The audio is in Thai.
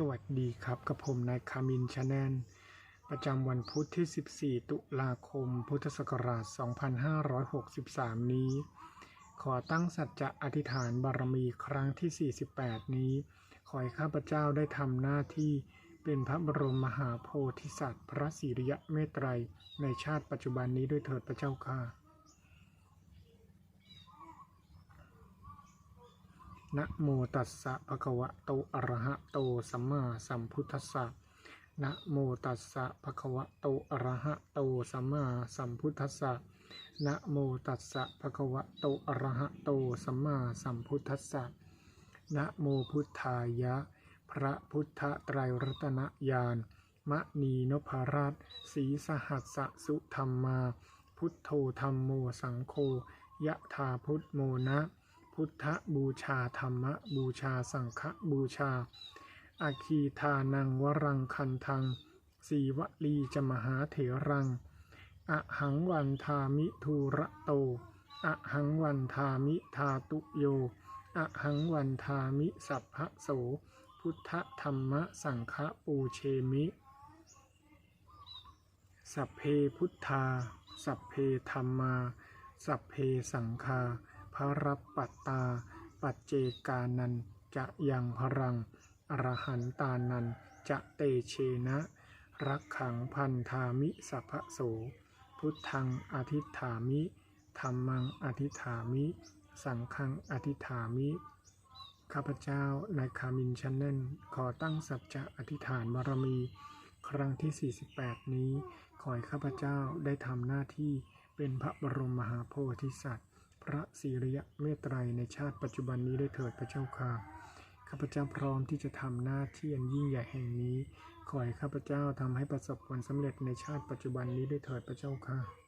สวัสดีครับกับผมนายคามินชาแนลประจำวันพุธที่ 14 ตุลาคม พุทธศักราช 2563 นี้ ขอตั้งสัจจะอธิษฐานบารมีครั้งที่ 48 นี้ ขอให้ข้าพเจ้าได้ทำหน้าที่เป็นพระบรมมหาโพธิสัตว์ พระสิริยะเมตไตรในชาติปัจจุบันนี้ด้วยเถิดพระเจ้าค่ะ นะโมตัสสะภะคะวะโตอะระหะโตสัมมาสัมพุทธัสสะนะโมตัสสะภะคะวะโตอะระหะโตสัมมาสัมพุทธัสสะนะโมตัสสะภะคะวะโตอะระหะโตสัมมาสัมพุทธัสสะนะโมพุทธายะ พระพุทธไตรรัตนญาณมะนีนพรัตน์ศรีสหัสสะสุธรรมา พุทโธธรรมโมสังโฆยะธาพุทโมนะ พุทธบูชาธรรมบูชาสังฆบูชาอาคีทานังวรังคันทังสีวลีจมหาเถรังอะหังวันทามิทูระโตอะหังวันทามิทาตุโยอะหังวันทามิสัพพะโส พุทธธรรมสังฆปูเชมิ สัพเพพุทธา สัพเพธรรมา สัพเพสังฆา พระรับปัตตา ปัจเจกานันจะยังพรัง อรหันตานันจะเตเชนะ รักขังพันธามิสัพพะโส พุทธังอธิฐามิธรรมังอธิฐามิ สังฆังอธิฐามิ ข้าพเจ้านายคามินชันเนนขอตั้งสัจจะอธิษฐานบารมี ครั้งที่ 48 นี้ ขอให้ข้าพเจ้าได้ทำหน้าที่เป็นพระบรมมหาโพธิสัตว์ ระสิริยะเมตไตรในชาติปัจจุบันนี้ได้เถิดพระเจ้าค่ะ ข้าพเจ้าพร้อมที่จะทำหน้าที่อันยิ่งใหญ่แห่งนี้ ขอให้ข้าพเจ้าทำให้ประสบผลสำเร็จในชาติปัจจุบันนี้ได้เถิดพระเจ้าค่ะ